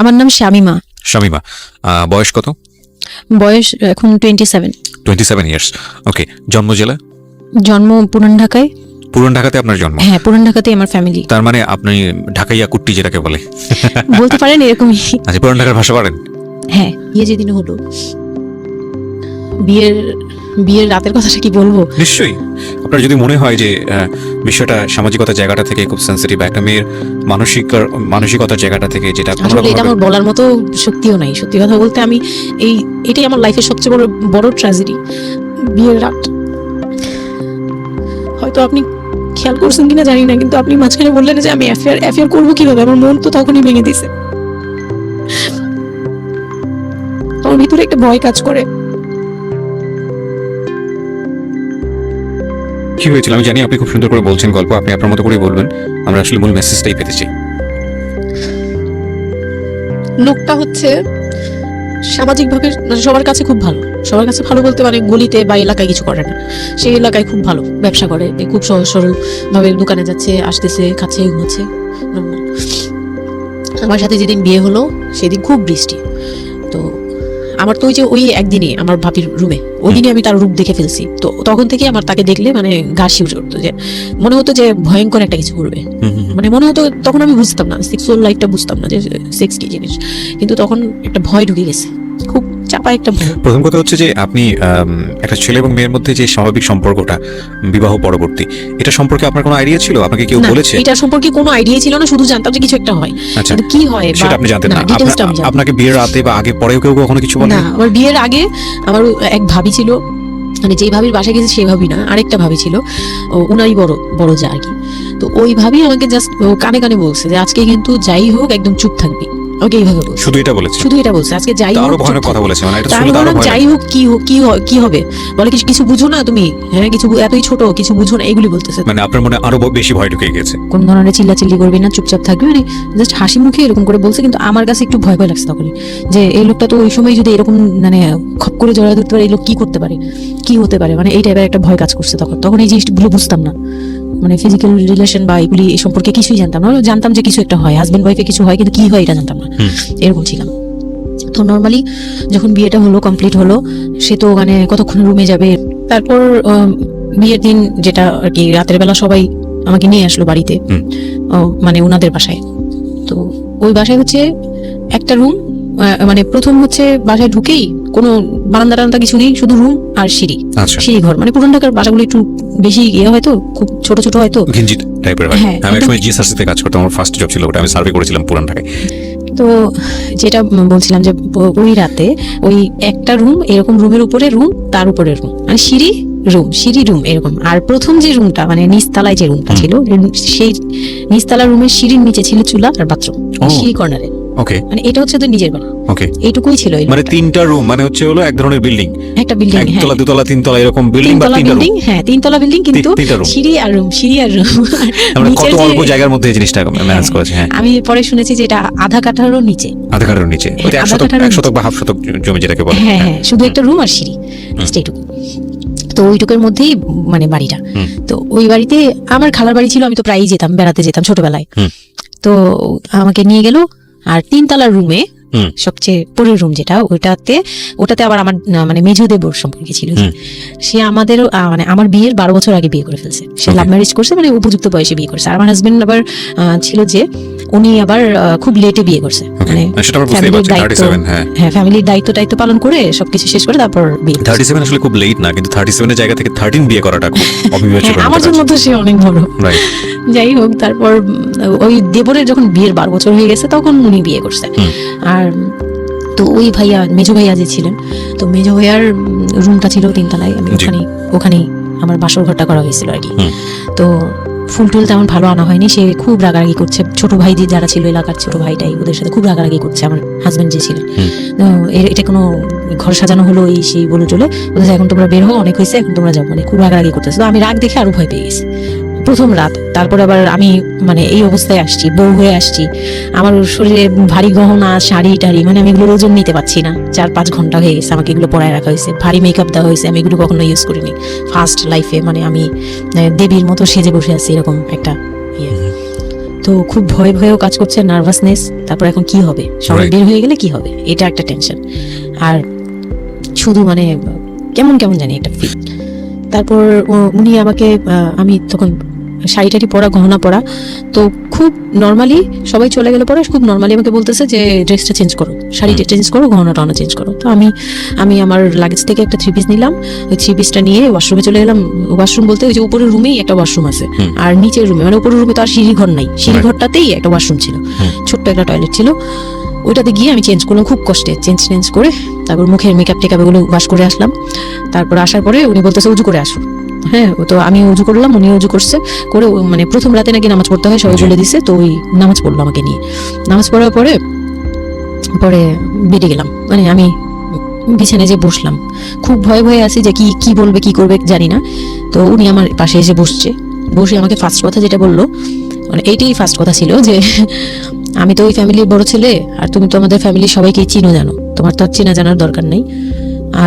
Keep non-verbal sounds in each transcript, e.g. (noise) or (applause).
আমার নাম শামিমা। শামিমা বয়স কত? বয়স এখন twenty seven twenty seven years okay জন্ম জেলা? জন্ম পুরান ঢাকায়। পুরন ঢাকাতে আপনার জন্ম? হ্যাঁ পুরান ঢাকাতে আমার ফ্যামিলি তার মানে আপনি ঢাকাইয়া কুট্টি যেটাকে বলে। বলতে পারেন এরকমই। আচ্ছা পুরান ঢাকার ভাষা পারেন? হ্যাঁ বিয়ে যেদিন হলো বিয়ের বিয়ের রাতের কথাটা কি বলব? নিশ্চয়ই। আপনার যদি মনে হয় যে বিষয়টা সামাজিকতার জায়গাটা থেকে খুব সেন্সিটিভ একটা মেয়ের মানসিক মানসিকতার জায়গাটা থেকে যেটা আসলে এটা আমার বলার মতো শক্তিও নাই। সত্যি কথা বলতে আমি এই এটাই আমার লাইফের সবচেয়ে বড় বড় ট্র্যাজেডি বিয়ের রাত। হয়তো আপনি খেয়াল করছেন কিনা জানি না কিন্তু আপনি মাঝখানে বললেন যে আমি অ্যাফেয়ার অ্যাফেয়ার করব কীভাবে? আমার মন তো তখনই ভেঙে দিছে আমার ভিতরে একটা ভয় কাজ করে। কি হয়েছিল? আমি জানি আপনি খুব সুন্দর করে বলছেন গল্প, আপনি আপনার মতো করেই বলবেন। আমরা আসলে মূল মেসেজটাই পেতে চাই লোকটা হচ্ছে সামাজিকভাবে মানে সবার কাছে খুব ভালো। সবার কাছে ভালো বলতে মানে গলিতে বা এলাকায় কিছু করে না। সেই এলাকায় খুব ভালো, ব্যবসা করে। খুব সহজ সরল ভাবে দোকানে যাচ্ছে, আসতেছে, খাচ্ছে, ঘুমাচ্ছে। আমার সাথে যেদিন বিয়ে হলো, সেদিন খুব বৃষ্টি। আমার তো ওই যে ওই একদিনে আমার ভাবির রুমে ওই দিনে আমি তার রূপ দেখে ফেলছি। তো তখন থেকে আমার তাকে দেখলে মানে গা শিউরে উঠতো যে মনে হতো যে ভয়ঙ্কর একটা কিছু করবে। মানে মনে হতো তখন আমি বুঝতাম না সেক্সুয়াল লাইফটা বুঝতাম না যে সেক্স কি জিনিস। কিন্তু তখন একটা ভয় ঢুকে গেছে। খুব চাপা একটা প্রথম কথা হচ্ছে যে আপনি একটা ছেলে এবং মেয়ের মধ্যে যে স্বাভাবিক সম্পর্কটা বিবাহ পরবর্তী এটা সম্পর্কে আপনার কোনো আইডিয়া ছিল? আপনাকে কেউ বলেছে? এটা সম্পর্কে কোনো আইডিয়া ছিল না শুধু জানতাম যে কিছু একটা হয়। আচ্ছা কিন্তু কি হয় সেটা আপনি জানতেন না আপনাকে বিয়ের রাতে বা আগে পরেও কেউ কখনো কিছু বলে না আমার বিয়ের আগে আমার এক ভাবি ছিল মানে যেই ভাবির বাসায় গেছে সেই ভাবি না আরেকটা ভাবি ছিল ও উনারই বড় বড় যা আর কি। তো ওই ভাবি আমাকে জাস্ট কানে কানে বলছে যে আজকে কিন্তু যাই হোক একদম চুপ থাকবি। আমাকে এইভাবে বলছে। শুধু এটা বলেছে। শুধু এটা বলছে। আজকে যাই আরও ভয়ানক কথা বলেছে মানে এটা তো আরও যাই হোক কি হোক কি কি হবে? বলে কিছু কিছু বুঝো না তুমি? হ্যাঁ কিছু এতই ছোট কিছু বুঝো না এগুলি বলতেছে। মানে আপনার মনে আরও বেশি ভয় ঢুকে গেছে। কোন ধরনের চিল্লাচিল্লি করবি না চুপচাপ থাকবি মানে জাস্ট হাসি মুখে এরকম করে বলছে কিন্তু আমার কাছে একটু ভয় ভয় লাগছে তখনই। যে এই লোকটা তো ওই সময় যদি এরকম মানে খপ করে জড়া ধরতে পারে এই লোক কি করতে পারে? কি হতে পারে? মানে এই টাইপের একটা ভয় কাজ করছে তখন। তখন এই জিনিসগুলো বুঝতাম না। মানে ফিজিক্যাল রিলেশন বা এগুলি এই সম্পর্কে কিছুই জানতাম না। জানতাম যে কিছু একটা হয় হাজবেন্ড ওয়াইফে কিছু হয় কিন্তু কি হয় এটা জানতাম না। এরকম ছিলাম। তো নর্মালি যখন বিয়েটা হলো কমপ্লিট হলো সে তো মানে কতক্ষণ রুমে যাবে? তারপর বিয়ের দিন যেটা আর কি রাতের বেলা সবাই আমাকে নিয়ে আসলো বাড়িতে। মানে ওনাদের বাসায়। তো ওই বাসায় হচ্ছে একটা রুম মানে প্রথম হচ্ছে বাসায় ঢুকেই কোনো বারান্দা টারান্দা কিছু নেই শুধু রুম আর সিঁড়ি। আচ্ছা। সিঁড়ি ঘর। মানে পুরান ঢাকার বাসাগুলো একটু বেশি ইয়ে হয়তো খুব ছোট ছোট হয়তো ঘিঞ্জিত টাইপের হয়। হ্যাঁ, আমি একসময় জিএসআরসিতে কাজ করতাম আমার ফার্স্ট জব ছিল ওটা আমি সার্ভে করেছিলাম পুরান ঢাকায়। তো যেটা বলছিলাম যে ওই রাতে ওই একটা রুম এরকম রুমের উপরে রুম তার উপরে রুম মানে সিঁড়ি রুম সিঁড়ি রুম এরকম। আর প্রথম যে রুমটা মানে নিচতলায় যে রুমটা ছিল সেই নিচতলা রুমের সিঁড়ির নিচে ছিল চুলা আর বাথরুম সিঁড়ি কর্নারে ওকে মানে এটা হচ্ছে তো নিজের ঘর ওকে এইটুকুই ছিল মানে তিনটা রুম মানে হচ্ছে হলো এক ধরনের বিল্ডিং একটা বিল্ডিং হ্যাঁ। একতলা দুতলা তিনতলা এরকম বিল্ডিং বা তিনটা রুম বিল্ডিং হ্যাঁ তিনতলা বিল্ডিং কিন্তু সিঁড়ি আর রুম সিঁড়ি আর রুম আমরা কত অল্প জায়গার মধ্যে এই জিনিসটা ম্যানেজ। করেছে হ্যাঁ। আমি পরে শুনেছি যে এটা আধা কাঠারও নিচে। আধা কাঠার নিচে। ওই এক শতক এক শতক বা হাফ শতক জমি যেটাকে বলে। হ্যাঁ হ্যাঁ শুধু একটা রুম আর সিঁড়ি এইটুকু। তো ওইটুকুর মধ্যেই মানে বাড়িটা। তো ওই বাড়িতে আমার খালার বাড়ি ছিল আমি তো প্রায়ই যেতাম বেড়াতে যেতাম ছোটবেলায়। তো আমাকে নিয়ে গেল আর তিনতলার রুমে। সবচেয়ে পরের রুম যেটা ওটাতে ওটাতে আবার আমার মানে মেজো দেবর সম্পর্কে ছিল সে আমাদের মানে আমার বিয়ের বারো বছর আগে বিয়ে করে ফেলছে। সে লাভ ম্যারেজ করছে মানে উপযুক্ত বয়সে বিয়ে করছে। আর আমার হাজবেন্ড আবার ছিল যে উনি আবার খুব লেটে বিয়ে করছে। মানে হ্যাঁ। ফ্যামিলির দায়িত্ব দায়িত্ব পালন করে সবকিছু শেষ করে তারপর বিয়ে থার্টি সেভেন আসলে খুব লেট না কিন্তু থার্টি সেভেনের জায়গা থেকে থার্টিন বিয়ে করাটা খুব (laughs) হ্যাঁ, আমার জন্য তো সে অনেক বড়। যাই হোক তারপর ওই দেবরের যখন বিয়ের বারো বছর হয়ে গেছে তখন উনি বিয়ে করছে। হুম। আর তো ওই ভাইয়া মেজো ভাইয়া যে ছিলেন তো মেজো ভাইয়ার রুমটা ছিল তিনতলায়। আমি। ওখানেই ওখানেই আমার বাসর ঘরটা করা হয়েছিল আর কি। তো ফুল টুল তেমন ভালো আনা হয়নি সে খুব রাগারাগি করছে। ছোট ভাই যে যারা ছিল এলাকার ছোট ভাইটাই ওদের সাথে খুব রাগারাগি করছে আমার হাজব্যান্ড যে ছিলেন। এটা কোনো ঘর সাজানো হলো এই সেই বলে চলে বলতেছে এখন তোমরা বের হও অনেক হয়েছে এখন তোমরা যাও। মানে খুব রাগারাগি করতেছে। তো আমি রাগ দেখে আরও ভয় পেয়ে গেছি। প্রথম রাত তারপর আবার আমি মানে এই অবস্থায় আসছি বউ হয়ে আসছি। আমার শরীরে ভারী গহনা শাড়ি টাড়ি মানে আমি এগুলোর ওজন নিতে পারছি না। চার পাঁচ ঘণ্টা হয়ে গেছে আমাকে এগুলো পরায় রাখা হয়েছে। ভারী মেকআপ দেওয়া হয়েছে আমি এগুলো কখনো ইউজ করিনি। ফার্স্ট লাইফে মানে আমি দেবীর মতো সেজে বসে আছি এরকম একটা ইয়ে। তো তো খুব ভয় ভয়েও কাজ করছে নার্ভাসনেস তারপর এখন কি হবে? সবাই বের হয়ে গেলে কি হবে? এটা একটা টেনশন আর শুধু মানে কেমন কেমন জানি একটা ফিল তারপর উনি আমাকে আমি তখন শাড়ি টাড়ি পরা গহনা পরা। তো খুব নর্মালি সবাই চলে গেলে পরে খুব নর্মালি আমাকে বলতেছে যে ড্রেসটা চেঞ্জ করো। শাড়িটা চেঞ্জ করো গহনা টহনা চেঞ্জ করো। তো আমি আমি আমার লাগেজ থেকে একটা থ্রি পিস নিলাম। ওই থ্রি পিসটা নিয়ে ওয়াশরুমে চলে গেলাম। ওয়াশরুম বলতে ওই যে উপরের রুমেই একটা ওয়াশরুম আছে। আর নিচের রুমে মানে উপরের রুমে তো আর সিঁড়ি ঘর নাই। সিঁড়ি ঘরটাতেই একটা ওয়াশরুম ছিল। ছোট্ট একটা টয়লেট ছিল। ওইটাতে গিয়ে আমি চেঞ্জ করলাম খুব কষ্টে। চেঞ্জ চেঞ্জ করে তারপর মুখের মেকআপ টেকআপ এগুলো ওয়াশ করে আসলাম। তারপর আসার পরে উনি বলতেছে উজু করে আসো। হ্যাঁ তো আমি উজু করলাম উনি উজু করছে করে মানে প্রথম রাতে নাকি নামাজ পড়তে হয় সবাই। বলে দিছে তো ওই নামাজ পড়ল আমাকে নিয়ে। নামাজ পড়ার পরে পরে বেরিয়ে গেলাম। মানে আমি বিছানায় যে বসলাম খুব ভয়ে ভয়ে আছি যে কি কি বলবে কি করবে জানি না। তো উনি আমার পাশে এসে বসছে বসে আমাকে ফার্স্ট কথা যেটা বলল মানে এইটাই ফার্স্ট কথা ছিল যে আমি তো ওই ফ্যামিলির বড় ছেলে আর তুমি তো আমাদের ফ্যামিলির সবাইকে চিনো জানো তোমার তো আর চেনা জানার দরকার নেই।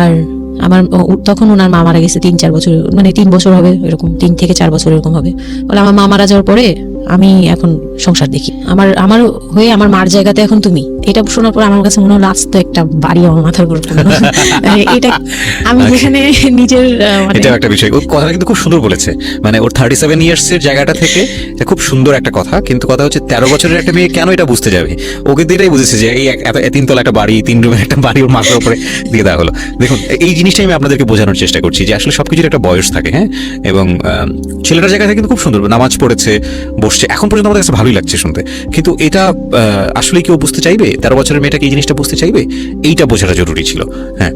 আর আমার তখন ওনার মা মারা গেছে তিন, চার বছর মানে তিন বছর হবে এরকম, তিন থেকে চার বছর এরকম হবে। বলে আমার মা মারা যাওয়ার পরে আমি এখন সংসার দেখি। আমার আমার হয়ে আমার মার জায়গাতে এখন তুমি। এটা শোনার পর আমার কাছে মনে হলো আস্ত একটা বাড়ি আমার মাথার উপর (laughs) মানে এটা আমি যেখানে নিজের মানে একটা বিষয়। ও কথাটা কিন্তু খুব সুন্দর বলেছে। মানে ওর থার্টি সেভেন ইয়ার্স এর জায়গাটা থেকে খুব সুন্দর একটা কথা কিন্তু কথা হচ্ছে তেরো বছরের একটা মেয়ে কেন এটা বুঝতে যাবে? ও কিন্তু এটাই বুঝেছে যে এই তিনতলা একটা বাড়ি তিন রুমের একটা বাড়ি ওর মাথার উপরে দিয়ে দেওয়া হলো। দেখুন এই জিনিসটাই আমি আপনাদেরকে বোঝানোর চেষ্টা করছি যে আসলে সবকিছুর একটা বয়স থাকে হ্যাঁ? এবং ছেলেটার জায়গা থেকে কিন্তু খুব সুন্দর। নামাজ পড়েছে বসছে। এখন পর্যন্ত আমাদের কাছে ভালোই লাগছে শুনতে। কিন্তু এটা আসলে কেউ বুঝতে চাইবে? তেরো বছরের মেয়েটাকে এই জিনিসটা বুঝতে চাইবে? এইটা বোঝাটা জরুরি ছিল। হ্যাঁ।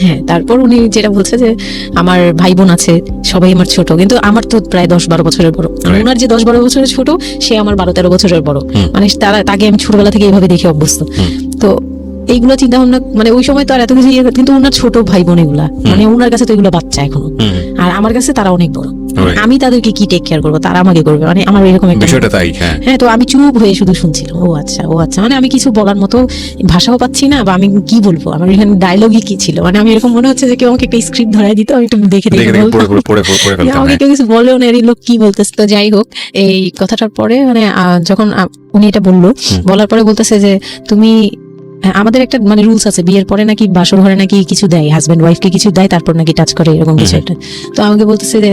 হ্যাঁ তারপর উনি যেটা বলছে যে আমার ভাই বোন আছে সবাই আমার ছোট। কিন্তু আমার তো প্রায় দশ বারো বছরের বড়. ওনার যে দশ বারো বছরের ছোট সে আমার বারো তেরো বছরের বড়। মানে তারা তাকে আমি ছোটবেলা থেকে এইভাবে দেখে অভ্যস্ত। তো এইগুলো চিন্তা ভাবনা মানে ওই সময় তো আর এত কিছু ইয়ে কিন্তু ওনার ছোট ভাই বোন এগুলা মানে ওনার কাছে তো এগুলো বাচ্চা এখনও। আর আমার কাছে তারা অনেক বড়। আমি তাদেরকে কি টেক কেয়ার করব? তারা আমাকে করবে। মানে আমার এরকম একটা বিষয়টা তাই হ্যাঁ। হ্যাঁ তো আমি চুপ হয়ে শুধু শুনছিলাম। ও আচ্ছা ও আচ্ছা। মানে আমি কিছু বলার মতো ভাষাও পাচ্ছি না বা আমি কি বলব? আমার এখানে ডায়লগই কি ছিল? মানে আমি এরকম মনে হচ্ছে যে কেউ আমাকে একটা স্ক্রিপ্ট ধরাই দিত আমি একটু দেখে দেখে আমাকে হ্যাঁ। কেউ কিছু বলেও না এই লোক কি বলতেছে? তো যাই হোক এই কথাটার পরে মানে যখন উনি এটা বলল বলার পরে বলতেছে যে তুমি আমাদের একটা মানে রুলস আছে বিয়ের পরে নাকি বাসর ঘরে নাকি কিছু দেয় হাজবেন্ড ওয়াইফকে কিছু দেয় তারপর নাকি টাচ করে এরকম কিছু একটা। তো আমাকে বলতেছে যে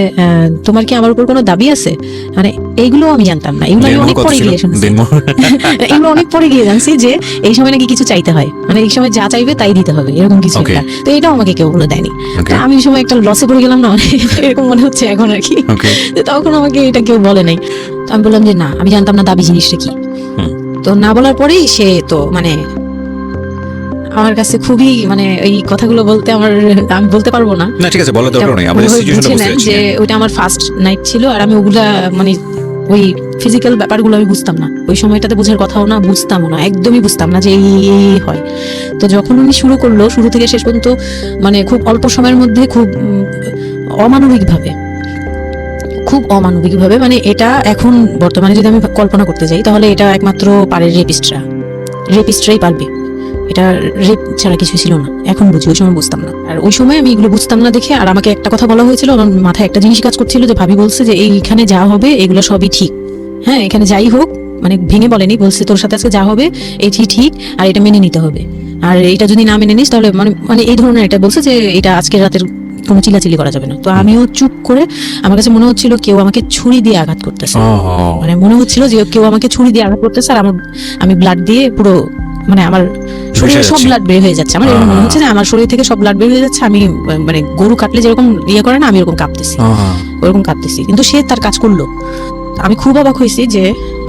তোমার কি আমার উপর কোনো দাবি আছে? মানে এইগুলো আমি জানতাম না এগুলো আমি অনেক পরে গিয়ে শুনছি (laughs) এগুলো অনেক পরে গিয়ে জানছি যে এই সময় নাকি কিছু চাইতে হয়। মানে এই সময় যা চাইবে তাই দিতে হবে এরকম কিছু একটা। তো এটাও আমাকে কেউ বলে দেয়নি। আমি এই সময় একটা লসে পড়ে গেলাম না এরকম মনে হচ্ছে এখন আর কি। তখন আমাকে এটা কেউ বলে নাই। তো আমি বললাম যে না আমি জানতাম না দাবি জিনিসটা কি। তো না বলার পরেই সে তো মানে আমার কাছে খুবই মানে এই কথাগুলো বলতে আমার আমি বলতে পারব না। না ঠিক আছে বলার দরকার নেই আমরা ওভাবে সিচুয়েশনটা বুঝতে পারছি যে ওইটা আমার ফার্স্ট নাইট ছিল আর আমি ওগুলা মানে ওই ফিজিক্যাল ব্যাপারগুলো আমি বুঝতাম না। ওই সময়টাতে বোঝার কথাও না বুঝতাম না একদমই বুঝতাম না যে এই এই হয়। তো যখন উনি শুরু করল শুরু থেকে শেষ পর্যন্ত মানে খুব অল্প সময়ের মধ্যে খুব অমানবিকভাবে খুব অমানবিকভাবে মানে এটা এখন বর্তমানে যদি আমি কল্পনা করতে যাই তাহলে এটা একমাত্র পারে রেপিস্টরা রেপিস্টরাই পারবে। এটা রেপ ছাড়া কিছু ছিল না। এখন বুঝি ওই সময় বুঝতাম না। আর ওই সময় আমি এগুলো বুঝতাম না দেখে আর আমাকে একটা কথা বলা হয়েছিল আমার মাথায় একটা জিনিস কাজ করছিল যে ভাবি বলছে যে এইখানে যা হবে এগুলো সবই ঠিক। হ্যাঁ এখানে যাই হোক মানে ভেঙে বলেনি বলছে তোর সাথে আজকে যা হবে এটি ঠিক আর এটা মেনে নিতে হবে। আর এটা যদি না মেনে নিস তাহলে মানে মানে এই ধরনের এটা বলছে যে এটা আজকের রাতের কোনো চিলাচিলি করা যাবে না। তো আমিও চুপ করে আমার কাছে মনে হচ্ছিল কেউ আমাকে ছুরি দিয়ে আঘাত করতেছে। মানে মনে হচ্ছিল যে কেউ আমাকে ছুরি দিয়ে আঘাত করতেছে আর আমার আমি ব্লাড দিয়ে পুরো মানে আমার শরীরে সব। ব্লাড বের হয়ে যাচ্ছে। আমার এরকম মনে হচ্ছে যে আমার শরীর থেকে সব ব্লাড বের হয়ে যাচ্ছে আমি মানে গরু কাটলে যেরকম ইয়ে করে না আমি এরকম কাঁপতেছি। ওরকম কাঁপতেছি। কিন্তু সে তার কাজ করল। আমি খুব অবাক হয়েছি যে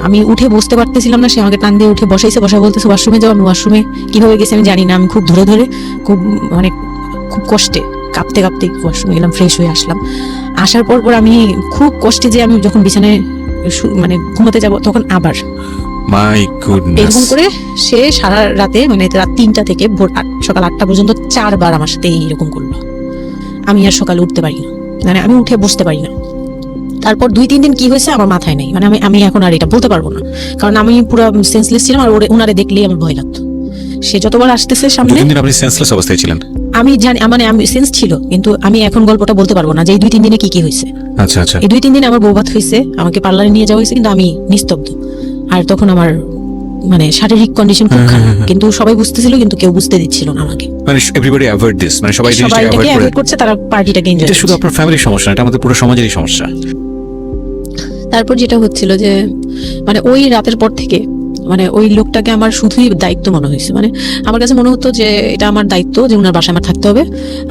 আমি উঠে বসতে পারতেছিলাম না সে আমাকে টান দিয়ে উঠে বসাইছে বসা বলতেছে ওয়াশরুমে যাও আমি ওয়াশরুমে কীভাবে গেছি আমি জানি না আমি খুব ধরে ধরে খুব মানে খুব কষ্টে কাঁপতে কাঁপতে ওয়াশরুমে গেলাম ফ্রেশ হয়ে আসলাম। আসার পর পর আমি খুব কষ্টে যে আমি যখন বিছানায় মানে ঘুমাতে যাব তখন আবার মাই গুডনেস এরকম করে সে সারা রাতে মানে রাত তিনটা থেকে ভোর সকাল আটটা পর্যন্ত চারবার আমার সাথে এইরকম করল। আমি আর সকালে উঠতে পারি না। মানে আমি উঠে বসতে পারি না। তারপর দুই তিন দিন কি হয়েছে আমার মাথায় নেই। মানে আমি আমি এখন আর এটা বলতে পারব না। কারণ আমি পুরো সেন্সলেস ছিলাম আর ওরে- ওনারে দেখলেই আমার ভয় লাগতো। সে যতবার আসতেছে সামনে আপনি সেন্সলেস অবস্থায় ছিলেন? আমি জানি মানে আমি সেন্স ছিল কিন্তু আমি এখন গল্পটা বলতে পারব না যে এই দুই তিন দিনে কি কি হয়েছে। আচ্ছা আচ্ছা। এই দুই তিন দিন আমার বৌভাত হয়েছে আমাকে পার্লারে নিয়ে যাওয়া হয়েছে কিন্তু আমি নিস্তব্ধ। আর তখন আমার মানে শারীরিক কন্ডিশন খুব খারাপ। কিন্তু সবাই বুঝতেছিল কিন্তু কেউ বুঝতে দিচ্ছিল না আমাকে। মানে এভরিবডি অ্যাভয়েড দিস মানে সবাই জিনিসটাকে অ্যাভয়েড করছে তারা পার্টিটাকে এনজয় এটা শুধু আপনার ফ্যামিলির সমস্যা না এটা আমাদের পুরো সমাজেরই সমস্যা। তারপর যেটা হচ্ছিল যে মানে ওই রাতের পর থেকে মানে ওই লোকটাকে আমার শুধুই দায়িত্ব মনে হয়েছে। মানে আমার কাছে মনে হতো যে এটা আমার দায়িত্ব যে ওনার বাসায় আমার থাকতে হবে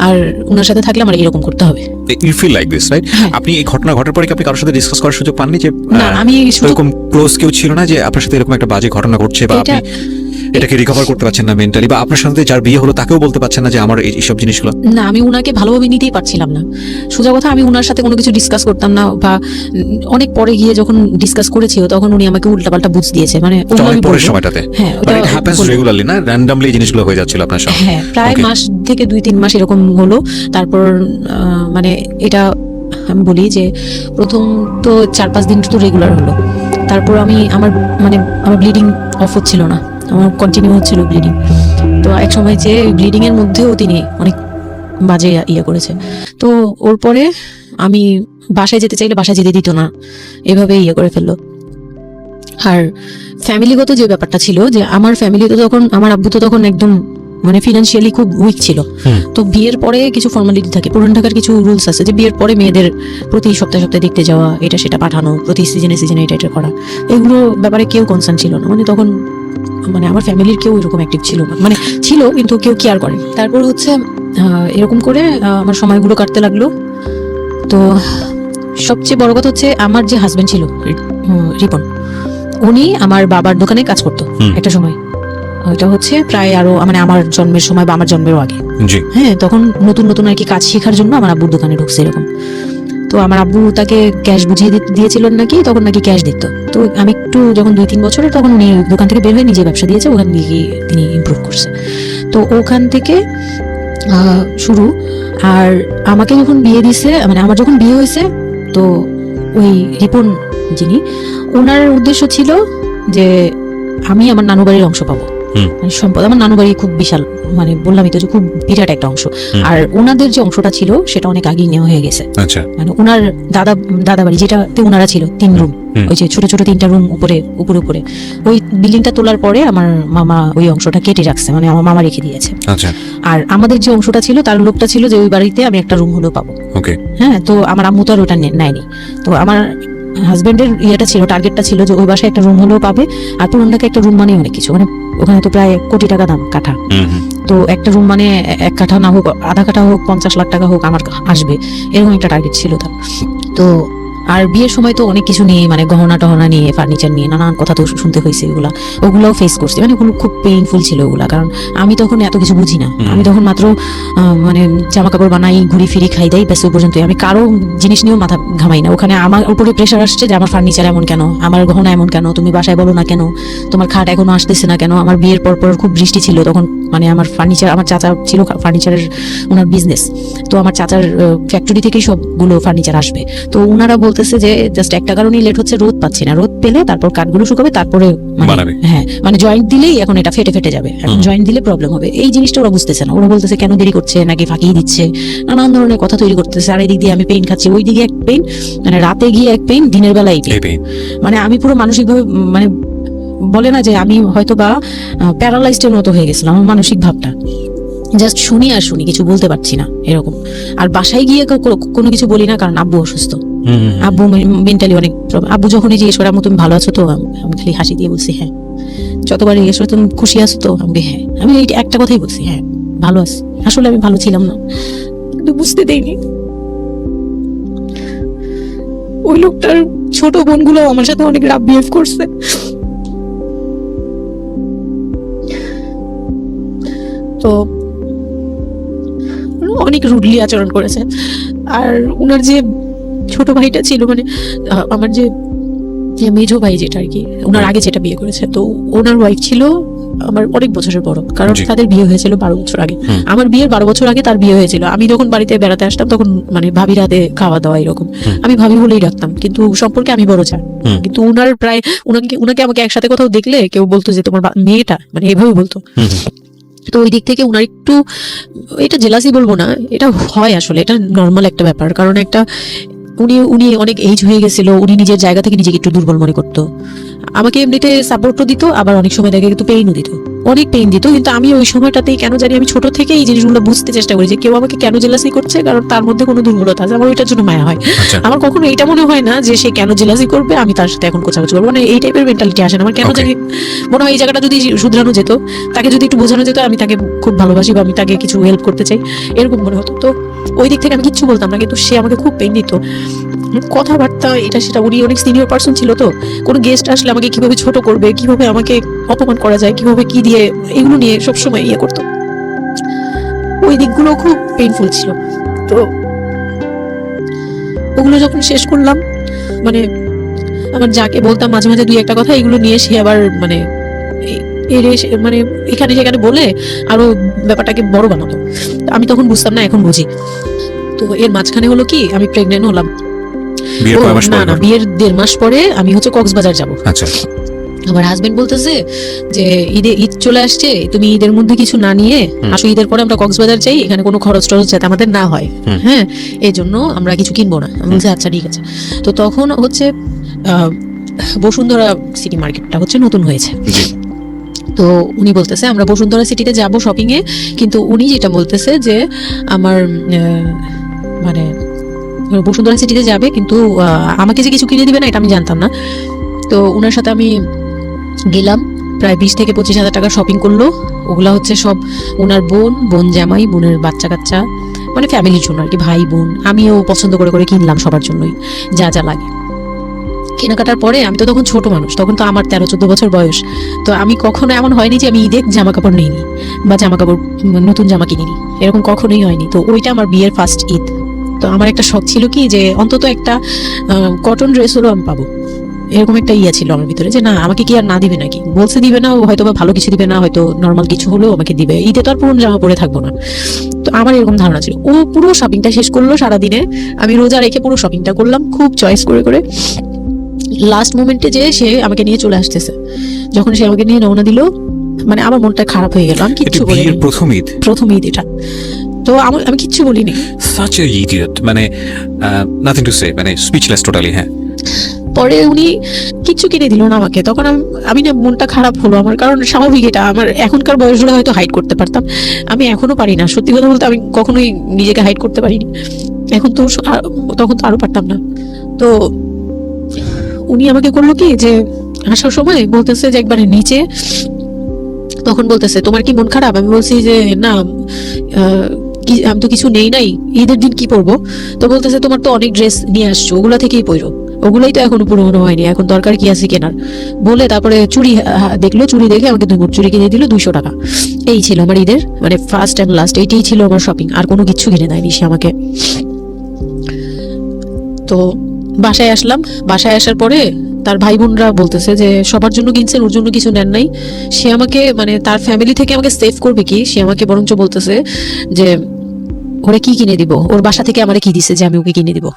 আর ওনার সাথে থাকলে আমার এরকম করতে হবে। You feel like this right. আপনি এই ঘটনা ঘটার পরে কি আপনি কারোর সাথে ডিসকাস করার সুযোগ পাননি যে না আমি এরকম ক্লোজ কেউ ছিল না যে আপনার সাথে এরকম একটা বাজে ঘটনা ঘটছে বা আপনি এটাকে রিকভার করতে পারছেন না মেন্টালি বা আপনার সাথে যার বিয়ে হলো তাকেও বলতে পারছেন না যে আমার এই- এইসব জিনিসগুলো। না আমি উনাকে ভালোভাবে নিতেই পারছিলাম না। সোজা কথা আমি উনার সাথে কোনো কিছু ডিসকাস করতাম না বা অনেক পরে গিয়ে যখন ডিসকাস করেছি তখন উনি আমাকে উল্টাপাল্টা বুঝ দিয়েছে। মানে অনেক পরের সময়টাতে। হ্যাঁ বাট ওটা হ্যাপেন্স রেগুলারলি না? র্যান্ডমলি জিনিসগুলো হয়ে যাচ্ছিল আপনার সঙ্গে। হ্যাঁ প্রায় মাস থেকে দুই তিন মাস এরকম হলো। তারপর মানে এটা আমি বলি যে প্রথম তো চার পাঁচ দিন তো রেগুলার হলো। তারপর আমি আমার মানে আমার ব্লিডিং অফ হচ্ছিল না। আমার কন্টিনিউ হচ্ছিল ব্লিডিং তো এক সময় যে ব্লিডিং এর মধ্যেও তিনি অনেক বাজে ইয়ে করেছে। তো ওর পরে আমি বাসায় যেতে চাইলে বাসায় যেতে দিত না। এভাবে ইয়ে করে ফেলল। আর ফ্যামিলিগত যে ব্যাপারটা ছিল যে আমার ফ্যামিলি তো তখন আমার আব্বু তো তখন একদম মানে ফিনান্সিয়ালি খুব উইক ছিল। তো বিয়ের পরে কিছু ফর্মালিটি থাকে। পুরান ঢাকার কিছু রুলস আছে যে বিয়ের পরে মেয়েদের প্রতি সপ্তাহে সপ্তাহে দেখতে যাওয়া এটা সেটা পাঠানো প্রতি সিজনে সিজনে এটা এটা করা। এগুলো ব্যাপারে কেউ কনসার্ন ছিল না। মানে তখন মানে আমার ফ্যামিলির কেউ এরকম অ্যাক্টিভ ছিল না। মানে ছিল কিন্তু কেউ কেয়ার করে তারপর হচ্ছে এরকম করে আমার সময়গুলো কাটতে লাগল। তো সবচেয়ে বড় কথা হচ্ছে আমার যে হাজবেন্ড ছিল রিপন উনি আমার বাবার দোকানে কাজ করতো একটা সময়। ওইটা হচ্ছে প্রায় আরও মানে আমার জন্মের সময় বা আমার জন্মেরও আগে। হ্যাঁ তখন নতুন নতুন আর কি কাজ শেখার জন্য আমার আব্বুর দোকানে ঢুকছে এরকম। তো আমার আব্বু তাকে ক্যাশ বুঝিয়ে দিয়েছিলেন নাকি তখন নাকি ক্যাশ দিত। তো আমি একটু যখন দুই, তিন বছরের, তখন উনি দোকান থেকে বের হয়ে নিজে ব্যবসা দিয়েছে, ওখান থেকে তিনি ইম্প্রুভ করছে। তো ওখান থেকে শুরু। আর আমাকে যখন বিয়ে দিছে মানে আমার যখন বিয়ে হয়েছে, তো ওই রিপন যিনি, ওনার উদ্দেশ্য ছিল যে আমি আমার নানু বাড়ির অংশ পাবো। সম্পদ। আমার নানু বাড়ি খুব বিশাল মানে বললামই তো যে খুব বিরাট একটা অংশ। আর ওনাদের যে অংশটা ছিল সেটা অনেক আগেই নেওয়া হয়ে গেছে। আচ্ছা। মানে ওনার দাদা দাদা বাড়ি যেটাতে ওনারা ছিল তিন রুম ওই যে ছোট ছোট তিনটা রুম উপরে উপরে উপরে। ওই বিল্ডিংটা তোলার পরে আমার মামা ওই অংশটা কেটে রাখছে মানে আমার মামা রেখে দিয়েছে। আচ্ছা। আর আমাদের যে অংশটা ছিল তার লোকটা ছিল যে ওই বাড়িতে আমি একটা রুম হলেও পাবো। হ্যাঁ তো আমার আম্মু তো আর ওটা নেয়নি। তো আমার হাজবেন্ডের ইয়েটা ছিল টার্গেটটা ছিল যে ওই বাসায় একটা রুম হলেও পাবে আর পুরন ঢাকা একটা রুম মানে অনেক কিছু। মানে ওখানে তো প্রায় কোটি টাকা দাম কাঠা। তো একটা রুম মানে এক কাঠা না হোক আধা কাঠা হোক পঞ্চাশ লাখ টাকা হোক আমার আসবে এরকম একটা টার্গেট ছিল তার। তো আর বিয়ের সময় তো অনেক কিছু নিয়ে মানে গহনা টহনা নিয়ে ফার্নিচার নিয়ে নানান কথা তো শুনতে হয়েছে এগুলা। ওগুলাও ফেস করছি। মানে ওগুলো খুব পেইনফুল ছিল ওগুলা কারণ আমি তখন এত কিছু বুঝি না। আমি তখন মাত্র মানে জামা কাপড় বানাই ঘুরি ফিরি খাই দেয় ব্যস্ত ওই পর্যন্তই আমি কারও জিনিস নিয়েও মাথা ঘামাই না। ওখানে আমার উপরে প্রেশার আসছে যে আমার ফার্নিচার এমন কেন? আমার গহনা এমন কেন? তুমি বাসায় বলো না কেন? তোমার খাট এখনও আসতেছে না কেন? আমার বিয়ের পর পর খুব বৃষ্টি ছিল তখন মানে আমার ফার্নিচার আমার চাচা ছিল ফার্নিচারের ওনার বিজনেস তো আমার চাচার ফ্যাক্টরি থেকেই সবগুলো ফার্নিচার আসবে। তো ওনারা বলতেছে যে জাস্ট একটা কারণেই লেট হচ্ছে রোদ পাচ্ছি না। রোদ পেলে তারপর কাঠগুলো শুকাবে তারপরে মানে হ্যাঁ মানে জয়েন্ট দিলেই এখন এটা ফেটে ফেটে যাবে। এখন জয়েন্ট দিলে প্রবলেম হবে। এই জিনিসটা ওরা বুঝতেছে না। ওরা বলতেছে কেন দেরি করছে? নাকি ফাঁকিয়ে দিচ্ছে? নানান ধরনের কথা তৈরি করতেছে। আর এদিক দিয়ে আমি পেইন খাচ্ছি। ওই দিকে এক পেইন মানে রাতে গিয়ে এক পেইন দিনের বেলা এই pain। পেইন মানে আমি পুরো মানসিকভাবে মানে বলে না যে আমি হয়তো বা প্যারালাইজডের মতো হয়ে গেছিলাম আমার মানসিক ভাবটা। জাস্ট শুনি আর শুনি কিছু বলতে পারছি না এরকম। আর বাসায় গিয়ে কোনো কিছু বলি না কারণ আব্বু অসুস্থ। আব্বু মেন্টালি অনেক। আব্বু যখনই জিজ্ঞেস করে আম্মু তুমি ভালো আছো তো, আমি খালি হাসি দিয়ে বলছি হ্যাঁ। যতবার জিজ্ঞেস তুমি খুশি আছো তো, আমি হ্যাঁ। আমি এই একটা কথাই বলছি হ্যাঁ ভালো আছি। আসলে আমি ভালো ছিলাম না। বুঝতে দেইনি। ওই লোকটার ছোট বোনগুলো আমার সাথে অনেক রাব বিহেভ করছে। তো অনেক রুডলি আচরণ করেছে আর ওনার যে ছোট ভাইটা ছিল মানে আমার যে মেজো ভাই যেটা আর কি ওনার আগে যেটা বিয়ে করেছে তো ওনার ওয়াইফ ছিল আমার অনেক বছরের বড় কারণ তাদের বিয়ে হয়েছিল বারো বছর আগে। আমার বিয়ের বারো বছর আগে তার বিয়ে হয়েছিল। আমি যখন বাড়িতে বেড়াতে আসতাম তখন মানে ভাবি রাতে খাওয়া দাওয়া এরকম। আমি ভাবি বলেই রাখতাম কিন্তু সম্পর্কে আমি বড় চা কিন্তু উনার প্রায় উনাকে উনাকে আমাকে একসাথে কোথাও দেখলে কেউ বলতো যে তোমার মেয়েটা? মানে এভাবে বলতো। তো ওই দিক থেকে উনার একটু এটা জেলাসি বলব না এটা হয় আসলে এটা নর্মাল একটা ব্যাপার। কারণ একটা উনি উনি অনেক এইজ হয়ে গেছিল, উনি নিজের জায়গা থেকে নিজেকে একটু দুর্বল মনে করতো। আমাকে এমনিতে সাপোর্টও দিত, আবার অনেক সময় দেখে কিন্তু পেইনও দিত। অনেক পেইন দিত কিন্তু আমি ওই সময়টাতেই কেন জানি আমি ছোট থেকে এই জিনিসগুলো বুঝতে চেষ্টা করি যে কেউ আমাকে কেন জেলাসি করছে? কারণ তার মধ্যে কোনো দুর্বলতা আছে। আমার ওইটার জন্য মায়া হয়। আচ্ছা। আমার কখনো এটা মনে হয় না যে সে কেন জেলাসি করবে আমি তার সাথে এখন কোচাকুচি করব মানে এই টাইপের মেন্টালিটি আসে না। আমার কেন. জানি মনে হয় এই জায়গাটা যদি শুধরানো যেত তাকে যদি একটু বোঝানো যেত আমি তাকে খুব ভালোবাসি বা আমি তাকে কিছু হেল্প করতে চাই এরকম মনে হতো। তো ওই দিক থেকে আমি কিচ্ছু বলতাম না কিন্তু সে আমাকে খুব পেন দিত। কথাবার্তা এটা সেটা উনি অনেক সিনিয়র পার্সন ছিল তো। কোনো গেস্ট আসলে আমাকে কীভাবে ছোট করবে কীভাবে আমাকে অপমান করা যায় কীভাবে কি দিয়ে এগুলো নিয়ে সবসময় ইয়ে করতো। ওই দিকগুলো খুব পেইনফুল ছিল। তো ওগুলো যখন শেষ করলাম মানে আমার যাকে বলতাম মাঝে মাঝে দুই একটা কথা এগুলো নিয়ে সে আবার মানে এরে মানে এখানে সেখানে বলে আরও ব্যাপারটাকে বড় বানাতো। আমি তখন বুঝতাম না এখন বুঝি। তো এর মাঝখানে হলো কি আমি প্রেগনেন্ট হলাম। না না বিয়ের দেড় মাস পরে আমি হচ্ছে কক্সবাজার যাব। আচ্ছা। আমার হাজবেন্ড বলতেছে যে ঈদে ঈদ চলে আসছে তুমি ঈদের মধ্যে কিছু না নিয়ে। আসো ঈদের পরে আমরা কক্সবাজার যাই এখানে কোনো খরচ টরচ যাতে আমাদের না হয়। হ্যাঁ এই জন্য আমরা কিছু কিনবো না। আমি বলছি আচ্ছা ঠিক আছে। তো তখন হচ্ছে বসুন্ধরা সিটি মার্কেটটা হচ্ছে নতুন হয়েছে। তো উনি বলতেছে আমরা বসুন্ধরা সিটিতে যাব শপিং এ কিন্তু উনি যেটা বলতেছে যে আমার মানে বসুন্ধরা সিটিতে যাবে কিন্তু আমাকে যে কিছু কিনে দিবে না এটা আমি জানতাম না। তো ওনার সাথে আমি গেলাম, প্রায় বিশ থেকে পঁচিশ হাজার টাকা শপিং করল। ওগুলা হচ্ছে সব ওনার বোন বোন জামাই, বোনের বাচ্চা কাচ্চা মানে ফ্যামিলির জন্য আর কি, ভাই, বোন। আমিও পছন্দ করে করে কিনলাম সবার জন্যই, যা যা লাগে। কেনাকাটার পরে আমি তো তখন ছোট মানুষ, তখন তো আমার তেরো, চোদ্দ বছর বয়স। তো আমি কখনো এমন হয়নি যে আমি ঈদের জামা কাপড় নিইনি, বা জামা কাপড় নতুন জামা কিনিনি, এরকম কখনোই হয়নি। তো ওইটা আমার বিয়ের ফার্স্ট ঈদ। তো আমার একটা শখ ছিল কি যে অন্তত একটা কটন ড্রেস হলেও আমি পাবো। এরকম একটা ইয়া ছিল আমার ভিতরে যে না আমাকে কি আর না দিবে নাকি? বলছে দিবে না হয়তো বা ভালো কিছু দিবে না হয়তো নর্মাল কিছু হলেও আমাকে দিবে। ঈদে তো আর পুরনো জামা পরে থাকব না। তো আমার এরকম ধারণা ছিল। ও পুরো শপিংটা শেষ করল সারাদিনে। আমি রোজা রেখে পুরো শপিংটা করলাম খুব চয়েস করে করে। লাস্ট মোমেন্টে যে সে আমাকে নিয়ে চলে আসতেছে। যখন সে আমাকে নিয়ে রওনা দিল মানে আমার মনটা খারাপ হয়ে গেল। আমি কিচ্ছু বলিনি। প্রথম ঈদ? প্রথম ঈদ এটা। তো আমি আমি কিচ্ছু বলিনি। সাচ এ ইডিয়ট মানে নাথিং টু সে মানে স্পিচলেস টোটালি হ্যাঁ। পরে উনি কিচ্ছু কিনে দিল না আমাকে। তখন আমি না মনটা খারাপ হলো আমার, কারণ স্বাভাবিক এটা। আমার এখনকার বয়স হলে হয়তো হাইড করতে পারতাম। আমি এখনও পারি না। সত্যি কথা বলতে আমি কখনোই নিজেকে হাইড করতে পারিনি। এখন তো তখন তো আরও পারতাম না। তো উনি আমাকে করল কি যে, আসার সময় বলতেছে যে একবারে নিচে, তখন বলতেছে, তোমার কি মন খারাপ? আমি বলছি যে, না, আমি তো কিছু নেই নাই। ঈদের দিন কি পরবো? তো বলতেছে, তোমার তো অনেক ড্রেস নিয়ে আসছো। ওগুলা থেকেই পরো। ওগুলাই তো এখনও পুরোনো হয়নি, এখন দরকার কি আছে কেনার? বলে তারপরে চুড়ি দেখল চুড়ি দেখে আমাকে দুই চুড়ি কিনে দিল দুইশো টাকা। এই ছিল আমার ঈদের মানে ফার্স্ট অ্যান্ড লাস্ট এইটাই ছিল আমার শপিং আর কোনো কিছু কিনে দেয়নি সে আমাকে। তো বাসায় আসলাম, বাসায় আসার পরে তার ভাই বোনরা বলতেছে যে সবার জন্য কিনছেন, ওর জন্য কিছু নেন নাই। সে আমাকে মানে তার ফ্যামিলি থেকে আমাকে সেভ করবে কি? সে আমাকে বরঞ্চ বলতেছে যে, ওরা কি কিনে দিব? ওর বাসা থেকে আমারে কি দিছে যে আমি ওকে কিনে দিব?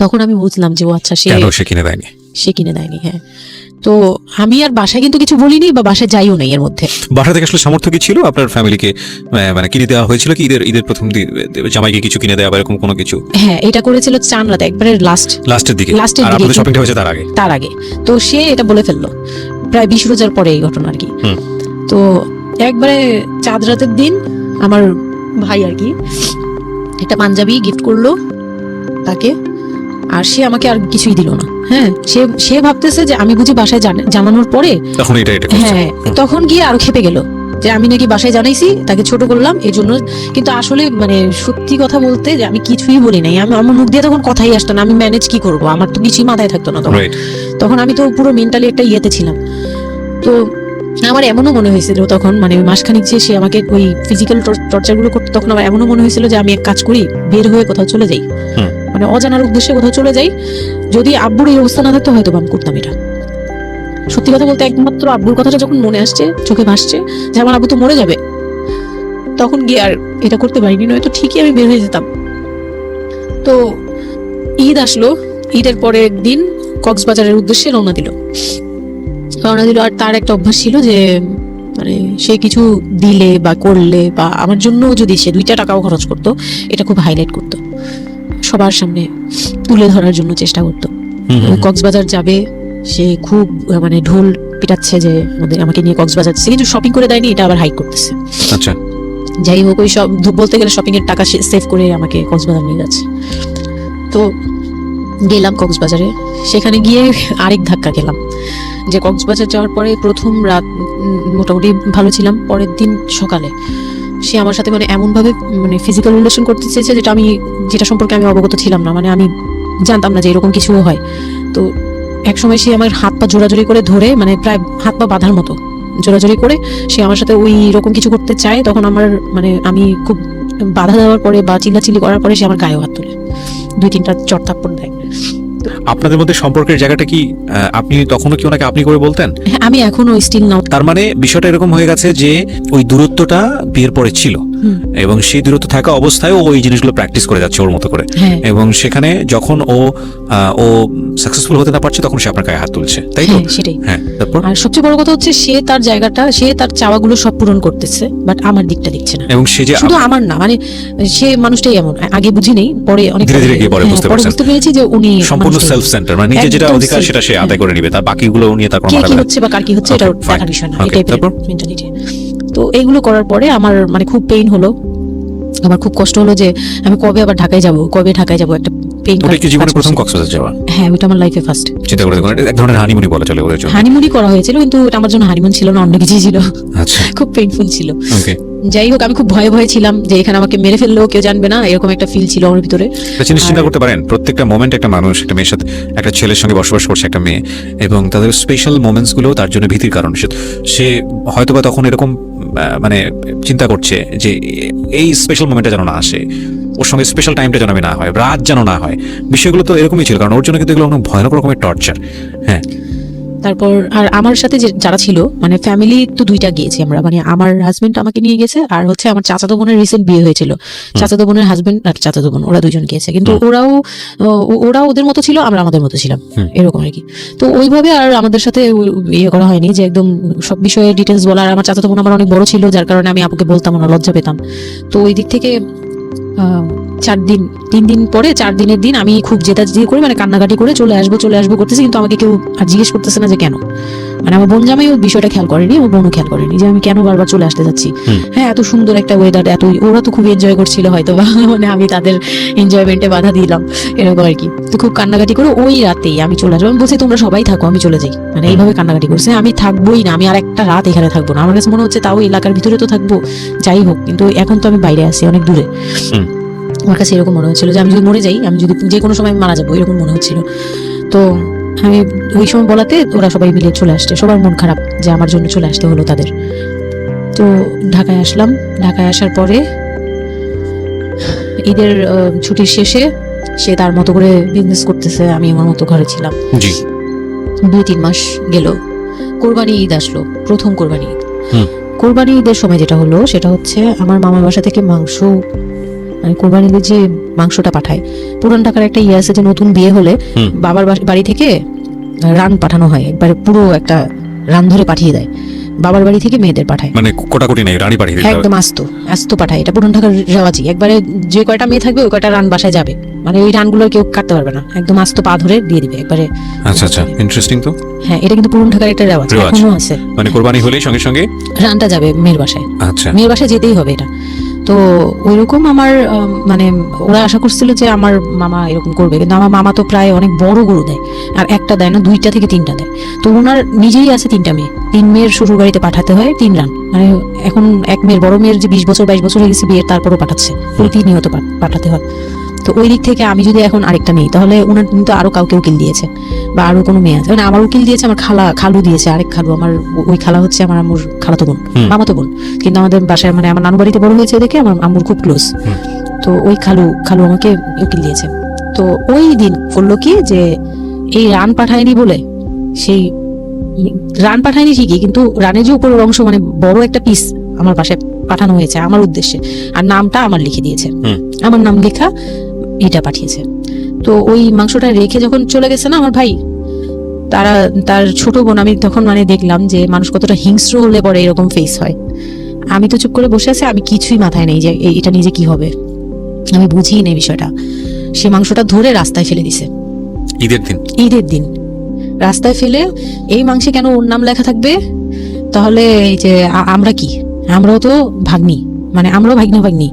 তখন আমি বুঝলাম যে ও আচ্ছা সে কেন সে কিনে দেয়নি? সে কিনে দেয়নি হ্যাঁ। তো আমি আর বাসায় কিন্তু কিছু বলিনি বা বাসায় যাইও নাই এর মধ্যে। বাসা থেকে আসলে সামর্থ্য কি ছিল? আপনার ফ্যামিলিকে মানে কিনে দেওয়া হয়েছিল কি? ঈদের ঈদের প্রথম জামাইকে কিছু কিনে দেওয়া বা এরকম কোনো কিছু? হ্যাঁ এটা করেছিল চান রাতে একবারে লাস্ট লাস্টের দিকে। আর দিকে আপনাদের শপিংটা হয়েছে তার আগে? তার আগে। তো সে এটা বলে ফেলল। প্রায় বিশ রোজার পরে এই ঘটনা আর কি। তো একবারে চাঁদ রাতের দিন আমার ভাই আর কি একটা পাঞ্জাবি গিফট করল তাকে। আর সে আমাকে আর কিছুই দিল না। হ্যাঁ সে সে ভাবতেছে যে আমি বুঝি বাসায় জানানোর পরে তখন এটা এটা হ্যাঁ তখন গিয়ে আরও খেপে গেল যে আমি নাকি বাসায় জানাইছি তাকে ছোট করলাম এই জন্য। কিন্তু আসলে মানে সত্যি কথা বলতে যে আমি কিছুই বলি নাই। আমি আমার মুখ দিয়ে তখন কথাই আসতো না আমি ম্যানেজ কি করব? আমার তো কিছুই মাথায় থাকতো না তখন। তখন আমি তো পুরো মেন্টালি একটা ইয়েতে ছিলাম। তো আমার এমনও মনে হয়েছিল তখন মানে মাসখানিক যে সে আমাকে ওই ফিজিক্যাল টর্চারগুলো করতো তখন আমার এমনও মনে হয়েছিল যে আমি এক কাজ করি বের হয়ে কোথাও চলে যাই। হুম। মানে অজানার উদ্দেশ্যে কোথাও চলে যাই, যদি আব্বুর এই অবস্থা না থাকতো হয়তো বা আমি করতাম এটা। সত্যি কথা বলতে একমাত্র আব্বুর কথাটা যখন মনে আসছে, চোখে ভাসছে, যে আমার আব্বু তো মরে যাবে, তখন গিয়ে আর এটা করতে পারিনি, নয়তো ঠিকই আমি বের হয়ে যেতাম। তো ঈদ আসলো, ঈদের পরের একদিন কক্সবাজারের উদ্দেশ্যে রওনা দিল। রওনা দিল আর তার একটা অভ্যাস ছিল যে মানে সে কিছু দিলে বা করলে বা আমার জন্য যদি সে দুইটা টাকাও খরচ করতো, এটা খুব হাইলাইট করতো। সবার সামনে তুলে ধরার জন্য চেষ্টা করতো। কক্সবাজার যাবে সে খুব মানে ঢোল পিটাচ্ছে যে আমাদের আমাকে নিয়ে কক্সবাজার সে কিন্তু শপিং করে দেয়নি এটা আবার হাইক করতেছে। আচ্ছা। যাই হোক ওই সব বলতে গেলে শপিং এর টাকা সেভ করে আমাকে কক্সবাজার নিয়ে যাচ্ছে। তো গেলাম কক্সবাজারে। সেখানে গিয়ে আরেক ধাক্কা খেলাম। যে কক্সবাজার যাওয়ার পরে প্রথম রাত মোটামুটি ভালো ছিলাম। পরের দিন সকালে সে আমার সাথে মানে এমনভাবে মানে ফিজিক্যাল রিলেশন করতে চেয়েছে যেটা আমি, যেটা সম্পর্কে আমি অবগত ছিলাম না। মানে আমি জানতাম না যে এরকম কিছুও হয়। তো এক সময় সে আমার হাত পা জোড়াজোড়ি করে ধরে মানে প্রায় হাত পা বাঁধার মতো জোড়াজোড়ি করে সে আমার সাথে ওই রকম কিছু করতে চায়, তখন আমার মানে আমি খুব বাধা দেওয়ার পরে বা চিল্লাচিল্লি করার পরে সে আমার গায়েও হাত তোলে। দুই তিনটা চট থাপ্পড় দেয়। আপনাদের মধ্যে সম্পর্কের জায়গাটা কি আপনি তখনও কি ওনাকে আপনি করে বলতেন আমি এখনও স্টিল নাও তার মানে বিষয়টা এরকম হয়ে গেছে যে ওই দূরত্বটা বিয়ের পরে ছিল। এবং সেই দূরত্ব থাকা অবস্থায় ও ওই জিনিসগুলো প্র্যাকটিস করে যাচ্ছে ওর মতো করে। হ্যাঁ। এবং সেখানে যখন ও ও সাকসেসফুল হতে না পারছে তখন সে আপনার গায়ে হাত তুলছে। তাই তো? হ্যাঁ সেটাই। হ্যাঁ তারপর? আর সবচেয়ে বড় কথা হচ্ছে সে তার জায়গাটা সে তার চাওয়াগুলো সব পূরণ করতেছে বাট আমার দিকটা দেখছে না। এবং সে যে শুধু আমার না মানে সে মানুষটাই এমন। আগে বুঝি নেই পরে অনেক ধীরে ধীরে গিয়ে পরে হ্যাঁ, বুঝতে পরে পারছেন। বুঝতে পেরেছি যে উনি সম্পূর্ণ সেলফ সেন্টার মানে নিজে যেটা অধিকার সেটা সে। আদায় করে নিবে তার বাকিগুলো নিয়ে তার কোনো কে হচ্ছে বা কার কি হচ্ছে এটা দেখার বিষয় না এটাই তারপর? মেন্টালিটি তো এইগুলো করার পরে আমার মানে খুব পেইন হলো। আমার খুব কষ্ট হলো যে আমি কবে আবার ঢাকায় যাব কবে ঢাকায় যাব একটা পেইন ওটা কি জীবনে প্রথম কক্সবাজার যাওয়া? হ্যাঁ ওটা আমার লাইফে ফার্স্ট চিন্তা করে দেখুন এটা এক ধরনের হানিমুনি বলা চলে ওদের জন্য। হানিমুনি করা হয়েছিল কিন্তু ওটা আমার জন্য হানিমুন ছিল না অন্য কিছুই ছিল। আচ্ছা। খুব পেইনফুল ছিল। ওকে যাই হোক আমি খুব ভয়ে ভয়ে ছিলাম যে এখানে আমাকে মেরে ফেললেও কেউ জানবে না এরকম একটা ফিল ছিল আমার ভিতরে। জিনিস চিন্তা করতে পারেন প্রত্যেকটা মোমেন্ট একটা মানুষ একটা মেয়ের সাথে একটা ছেলের সঙ্গে বসবাস করছে একটা মেয়ে এবং তাদের স্পেশাল মোমেন্টসগুলো তার জন্য ভীতির কারণ। সে- সে হয়তোবা তখন এরকম মানে চিন্তা করছে যে এই স্পেশাল মোমেন্টটা যেন না আসে, ওর সঙ্গে স্পেশাল টাইমটা যেন আমি না হয়, রাত যেন না হয়। বিষয়গুলো তো এরকমই ছিল, কারণ ওর জন্য কিন্তু এগুলো অনেক ভয়ানক রকমের টর্চার হ্যাঁ তারপর আর আমার সাথে যে যারা ছিল মানে ফ্যামিলি তো দুইটা গিয়েছি আমরা। মানে আমার হাজবেন্ড আমাকে নিয়ে গেছে আর হচ্ছে আমার চাচাতো বোনের রিসেন্ট বিয়ে হয়েছিল। চাচাতো বোনের হাজবেন্ড আর চাচাতো বোন ওরা দুজন গিয়েছে। কিন্তু ওরাও ওরা ওদের মতো ছিল আমরা আমাদের মতো ছিলাম। এরকম আর কি। তো ওইভাবে আর আমাদের সাথে ইয়ে করা হয়নি যে একদম সব বিষয়ে ডিটেলস বলা আর আমার চাচাতো বোন আমার অনেক বড় ছিল যার কারণে আমি আপুকে বলতাম না লজ্জা পেতাম। তো ওই দিক থেকে চার দিন তিন দিন পরে চার দিনের দিন আমি খুব জেতা দিয়ে করে মানে কান্নাকাটি করে চলে আসব চলে আসব করতেছি কিন্তু আমাকে কেউ আর জিজ্ঞেস করতেছে না যে কেন। মানে আমার বোন জামাই ওই বিষয়টা খেয়াল করেনি আমার বোনও খেয়াল করেনি যে আমি কেন বারবার চলে আসতে যাচ্ছি। হ্যাঁ এত সুন্দর একটা ওয়েদার এত ওরা তো খুব এনজয় করছিল হয়তো বা (laughs) মানে আমি তাদের এনজয়মেন্টে বাধা দিলাম এরকম আর কি। তো খুব কান্নাকাটি করে ওই রাতেই আমি চলে আসব আমি বলছি তোমরা সবাই থাকো আমি চলে যাই। মানে এইভাবে কান্নাকাটি করছে আমি থাকবোই না আমি আর একটা রাত এখানে থাকব না। আমার কাছে মনে হচ্ছে তাও এলাকার ভিতরে তো থাকব যাই হোক কিন্তু এখন তো আমি বাইরে আছি অনেক দূরে। আমার কাছে এরকম মনে হচ্ছিল যে আমি যদি মরে যাই আমি যদি যে কোনো সময় মারা যাব এরকম মনে হচ্ছিল। তো আমি ওই সময় বলাতে ওরা সবাই মিলে চলে আসছে সবার মন খারাপ যে আমার জন্য চলে আসতে হলো তাদের। তো ঢাকায় আসলাম ঢাকায় আসার পরে ঈদের ছুটির শেষে সে তার মতো করে বিজনেস করতেছে আমি আমার মতো ঘরে ছিলাম। দুই তিন মাস গেল কোরবানি ঈদ আসলো প্রথম কোরবানি ঈদ। কোরবানি ঈদের সময় যেটা হলো সেটা হচ্ছে আমার মামার বাসা থেকে মাংস কোরবানি ঈদের যে মাংসটা পাঠায় পুরান টাকার একটা ইয়ে আছে যে নতুন বিয়ে হলে বাবার বাড়ি থেকে রান পাঠানো হয় একবারে পুরো একটা রান ধরে পাঠিয়ে দেয়। বাবার বাড়ি থেকে মেয়েদের পাঠায়। মানে কোটাকুটি নেই রানী পাঠিয়ে দিতে হবে একদম আস্ত আস্ত পাঠায় এটা পুরান ঢাকার রেওয়াজি। একবারে যে কয়টা মেয়ে থাকবে ওই কয়টা রান বাসায় যাবে। মানে ওই রানগুলো কেউ কাটতে পারবে না একদম আস্ত পা ধরে দিয়ে দিবে একবারে আচ্ছা আচ্ছা ইন্টারেস্টিং তো। হ্যাঁ এটা কিন্তু পুরান ঢাকার একটা রেওয়াজ রেওয়াজ। এখনও আছে। মানে কোরবানি হলেই সঙ্গে সঙ্গে রানটা যাবে মেয়ের বাসায়। আচ্ছা। মেয়ের বাসায় যেতেই হবে এটা। তো ওইরকম আমার মানে ওরা আশা করছিল যে আমার মামা এরকম করবে। কিন্তু আমার মামা তো প্রায় অনেক বড় গরু দেয়। আর একটা দেয় না, দুইটা থেকে তিনটা দেয়। তো ওনার নিজেই আছে তিনটা মেয়ে। তিন মেয়ের শ্বশুর বাড়িতে পাঠাতে হয়, তিন রান। মানে এখন এক মেয়ের, বড় মেয়ের যে বিশ বছর, বাইশ বছর হয়ে গেছে বিয়ের, তারপরও পাঠাচ্ছে। প্রতিনিয়ত পাঠাতে হয়। তো ওই দিক থেকে আমি যদি এখন আরেকটা নেই তাহলে ওনার কিন্তু আরও কাউকে উকিল দিয়েছে বা আরও কোনো মেয়ে আছে। মানে আমার উকিল দিয়েছে আমার খালা খালু দিয়েছে আরেক খালু। আমার ওই খালা হচ্ছে আমার আম্মুর খালাতো বোন মামাতো বোন। কিন্তু আমাদের বাসায় মানে আমার নানু বাড়িতে বড় হয়েছে দেখে আমার আম্মুর খুব ক্লোজ তো ওই খালু খালু আমাকে উকিল দিয়েছে। তো ওই দিন করল কি যে এই রান পাঠায়নি বলে সেই রান পাঠায়নি ঠিকই কিন্তু রানের যে উপরের অংশ মানে বড় একটা পিস আমার বাসায় পাঠানো হয়েছে আমার উদ্দেশ্যে। আর নামটা আমার লিখে দিয়েছে। আমার নাম লেখা এটা পাঠিয়েছে। তো ওই মাংসটা রেখে যখন চলে গেছে না আমার ভাই তারা তার ছোট বোন আমি তখন মানে দেখলাম যে মানুষ কতটা হিংস্র হলে পরে এরকম ফেস হয়। আমি তো চুপ করে বসে আছি আমি কিছুই মাথায় নেই যে এটা নিজে কি হবে। আমি বুঝিই নেই বিষয়টা। সে মাংসটা ধরে রাস্তায় ফেলে দিছে। ঈদের দিন? ঈদের দিন। রাস্তায় ফেলে এই মাংসে কেন ওর নাম লেখা থাকবে? তাহলে এই যে আমরা কি? আমরাও তো ভাগ্নি। মানে আমরাও ভাগ্না ভাগ্নি।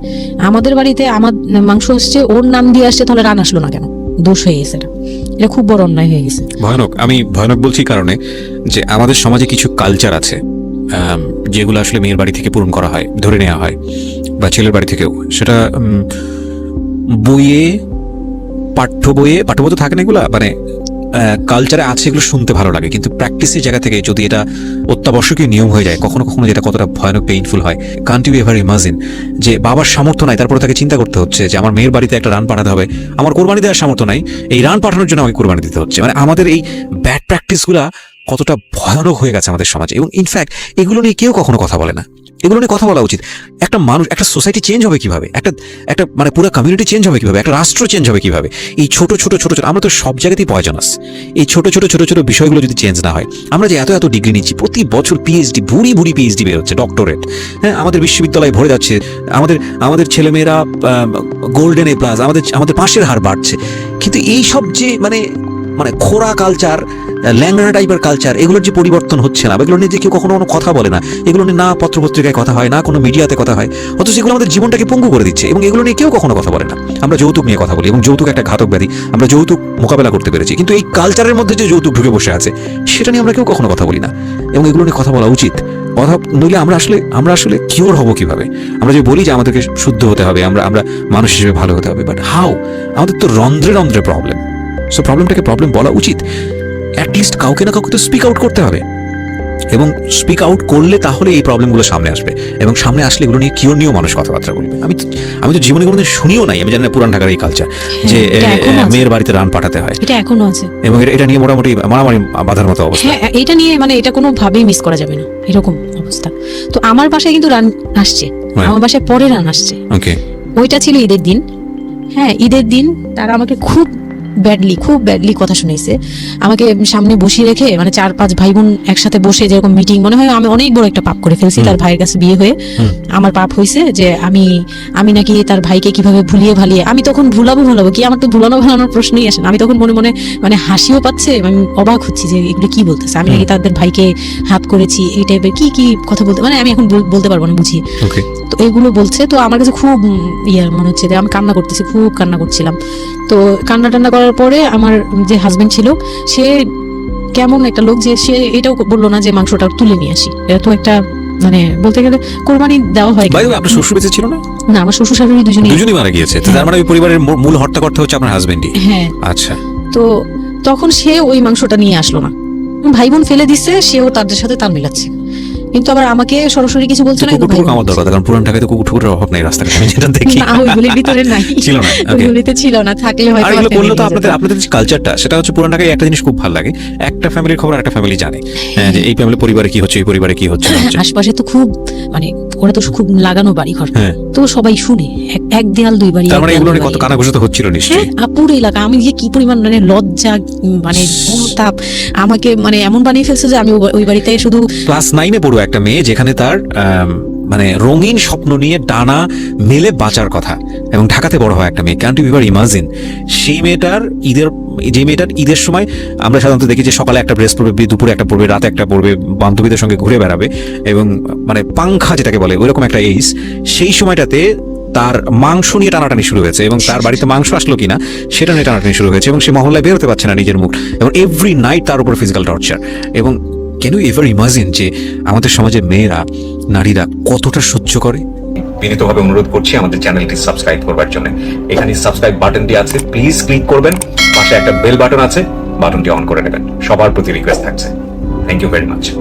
আমাদের বাড়িতে আমার মাংস আসছে, ওর নাম দিয়ে আসছে, তাহলে রান আসলো না কেন? দোষ হয়ে গেছে এটা। খুব বড় অন্যায় হয়ে গেছে। ভয়ানক। আমি ভয়ানক বলছি কারণে যে আমাদের সমাজে কিছু কালচার আছে যেগুলো আসলে মেয়ের বাড়ি থেকে পূরণ করা হয়, ধরে নেওয়া হয়, বা ছেলের বাড়ি থেকেও। সেটা বইয়ে, পাঠ্য বইয়ে, পাঠ্য বই তো থাকে না এগুলা? মানে কালচারে আছে এগুলো শুনতে ভালো লাগে, কিন্তু প্র্যাকটিসের জায়গা থেকে যদি এটা অত্যাবশ্যকীয় নিয়ম হয়ে যায়, কখনো কখনো যেটা কতটা ভয়ানক পেইনফুল হয় কান্ট ইউ এভার ইমাজিন যে বাবার সামর্থ্য নাই, তারপরে তাকে চিন্তা করতে হচ্ছে যে আমার মেয়ের বাড়িতে একটা রান পাঠাতে হবে, আমার কোরবানি দেওয়ার সামর্থ্য নাই, এই রান পাঠানোর জন্য আমাকে কোরবানি দিতে হচ্ছে। মানে আমাদের এই ব্যাড প্র্যাকটিসগুলা কতটা ভয়ানক হয়ে গেছে আমাদের সমাজে। এবং ইনফ্যাক্ট এগুলো নিয়ে কেউ কখনো কথা বলে না। এগুলো নিয়ে কথা বলা উচিত। একটা মানুষ, একটা সোসাইটি চেঞ্জ হবে কীভাবে? একটা একটা মানে পুরো কমিউনিটি চেঞ্জ হবে কীভাবে? একটা রাষ্ট্র চেঞ্জ হবে কীভাবে? এই ছোট ছোট ছোট ছোট, আমরা তো সব জায়গাতেই পয়জনাস এই ছোট ছোট ছোট ছোট বিষয়গুলো যদি চেঞ্জ না হয়, আমরা যে এত এত ডিগ্রি নিচ্ছি, প্রতি বছর পিএইচডি ভুড়ি ভুড়ি পিএইচডি বের হচ্ছে ডক্টরেট হ্যাঁ আমাদের বিশ্ববিদ্যালয়ে ভরে যাচ্ছে, আমাদের আমাদের ছেলেমেয়েরা গোল্ডেন এ প্লাস আমাদের আমাদের পাশের হার বাড়ছে। কিন্তু এই সব যে মানে মানে খোরা কালচার ল্যাংড়া টাইপের কালচার এগুলোর যে পরিবর্তন হচ্ছে না এগুলো নিয়ে যে কেউ কখনো কোনো কথা বলে না, এগুলো নিয়ে না পত্রপত্রিকায় কথা হয়, না কোনো মিডিয়াতে কথা হয়, অথচ এগুলো আমাদের জীবনটাকে পঙ্গু করে দিচ্ছে এবং এগুলো নিয়ে কেউ কখনো কথা বলে না। আমরা যৌতুক নিয়ে কথা বলি এবং যৌতুক একটা ঘাতক ব্যাধি, আমরা যৌতুক মোকাবেলা করতে পেরেছি, কিন্তু এই কালচারের মধ্যে যে যৌতুক ঢুকে বসে আছে, সেটা নিয়ে আমরা কেউ কখনো কথা বলি না। এবং এগুলো নিয়ে কথা বলা উচিত। কথা নইলে আমরা আসলে আমরা আসলে কিওর হব কীভাবে? আমরা যে বলি যে আমাদেরকে শুদ্ধ হতে হবে, আমরা আমরা মানুষ হিসেবে ভালো হতে হবে বাট হাউ আমাদের তো রন্ধ্রে রন্ধ্রে প্রবলেম সো প্রবলেমটাকে প্রবলেম বলা উচিত। অ্যাটলিস্ট কাউকে না কাউকে তো স্পিক আউট করতে হবে। এবং স্পিক আউট করলে তাহলে এই প্রবলেমগুলো সামনে আসবে। এবং সামনে আসলে এগুলো নিয়ে কিওর নিয়েও মানুষ কথাবার্তা বলবে। আমি আমি তো জীবনে কোনোদিন শুনিও নাই। আমি জানি না পুরান ঢাকার এই কালচার যে এখনও আছে। মেয়ের বাড়িতে রান পাঠাতে হয়। এটা এখনও আছে। এবং এটা- এটা নিয়ে মোটামুটি মারামারি বাঁধার মতো অবস্থা। হ্যাঁ এটা নিয়ে মানে এটা কোনোভাবেই মিস করা যাবে না। এরকম অবস্থা। তো আমার বাসায় কিন্তু রান আসছে। হ্যাঁ। আমার বাসায় পরে রান আসছে। ওকে ওইটা ছিল ঈদের দিন। হ্যাঁ ঈদের দিন তারা আমাকে খুব ব্যাডলি খুব ব্যাডলি কথা শুনেছে। আমাকে সামনে বসিয়ে রেখে মানে চার পাঁচ ভাই বোন একসাথে বসে যেরকম মিটিং মনে হয় আমি অনেক বড় একটা পাপ করে ফেলছি তার ভাইয়ের কাছে বিয়ে হয়ে। আমার পাপ হয়েছে যে আমি আমি নাকি তার ভাইকে কীভাবে ভুলিয়ে ভালিয়ে আমি তখন ভুলাবো ভুলাবো কি? আমার তো ভুলানো ভালানোর প্রশ্নই আসে না। আমি তখন মনে মনে মানে হাসিও পাচ্ছে আমি অবাক হচ্ছি যে এগুলো কি বলতেছে? আমি নাকি তাদের ভাইকে হাত করেছি এই টাইপের কি কি কথা বলতে মানে আমি এখন বলতে পারব না ওকে তো এগুলো বলছে তো আমার কাছে খুব উম, ইয়ে মনে হচ্ছে যে আমি কান্না করতেছি খুব কান্না করছিলাম। তো কান্না টান্না করার পরে আমার যে হাজবেন্ড ছিল সে কেমন একটা লোক যে সে এটাও বলল না যে মাংসটা তুলে নিয়ে আসি। এটা তো একটা মানে বলতে গেলে কোরবানি দেওয়া হয় ভাই আপনার শ্বশুর বেঁচে ছিল না? না আমার শ্বশুর শাশুড়ি দুজনেই দুজনই মারা গিয়েছে। তার মানে ওই পরিবারের মূল- হর্তাকর্তা হচ্ছে আপনার হাজবেন্ডই হ্যাঁ। আচ্ছা। তো তখন সে ওই মাংসটা নিয়ে আসলো না। ভাই বোন ফেলে দিচ্ছে সেও তাদের সাথে তাল মিলাচ্ছে। কিন্তু আবার আমাকে সরাসরি কিছু বলছে না কুকুর টুকুর আমার দরকার কারণ পুরান ঢাকায় তো কুকুর টুকুরের অভাব নাই রাস্তাঘাটে আমি যেটা দেখি। না ওইগুলির ভিতরে নাই। (laughs) ছিল না ওই ওইগুলিতে ছিল না থাকলে আর হয়তো এগুলো আমার তো আপনাদের আপনাদের যে কালচারটা সেটা হচ্ছে পুরান ঢাকায় একটা জিনিস খুব ভালো লাগে একটা ফ্যামিলির খবর একটা ফ্যামিলি জানে। হ্যাঁ, যে এই ফ্যামিলি পরিবারে কি হচ্ছে এই পরিবারে কি হচ্ছে আশেপাশে আশপাশে তো খুব মানে ওরা তো খুব লাগানো বাড়ি ঘর হ্যাঁ। তো সবাই শুনে এক- এক দেয়াল দুই বাড়ি তার মানে এগুলো নিয়ে কত। কানাঘুষা তো হচ্ছিল হ্যাঁ নিশ্চয়ই আপুর এলাকা। আমি যে কি পরিমাণ মানে লজ্জা মানে অনুতাপ আমাকে মানে এমন বানিয়ে ফেলছে যে আমি ওই- বাড়িতে শুধু ক্লাস নাইনে পড়ো একটা মেয়ে যেখানে তার মানে রঙিন স্বপ্ন নিয়ে ডানা মেলে বাঁচার কথা। এবং ঢাকাতে বড় হয় একটা মেয়ে। ক্যান টু বিভার ইমাজিন সেই মেয়েটার ঈদের যে মেয়েটার ঈদের সময় আমরা সাধারণত দেখি যে সকালে একটা ড্রেস পরবে দুপুরে একটা পরবে রাতে একটা পরবে বান্ধবীদের সঙ্গে ঘুরে বেড়াবে। এবং মানে পাংখা যেটাকে বলে ওইরকম একটা এইজ সেই সময়টাতে তার মাংস নিয়ে টানাটানি শুরু হয়েছে এবং তার বাড়িতে মাংস আসলো কিনা সেটা নিয়ে টানাটানি শুরু হয়েছে এবং সে মহল্লায় বেরোতে পারছে না নিজের মুখ। এবং এভরি নাইট তার উপর ফিজিক্যাল টর্চার এবং ক্যান ইউ এভার ইমাজিন যে আমাদের সমাজের মেয়েরা, নারীরা কতটা সহ্য করে? বিনীতভাবে অনুরোধ করছি আমাদের চ্যানেলটি সাবস্ক্রাইব করবার জন্য। এখানে সাবস্ক্রাইব বাটনটি আছে। প্লিজ ক্লিক করবেন। পাশে একটা বেল বাটন আছে। বাটনটি অন করে নেবেন। সবার প্রতি রিকোয়েস্ট থাকছে। Thank you very much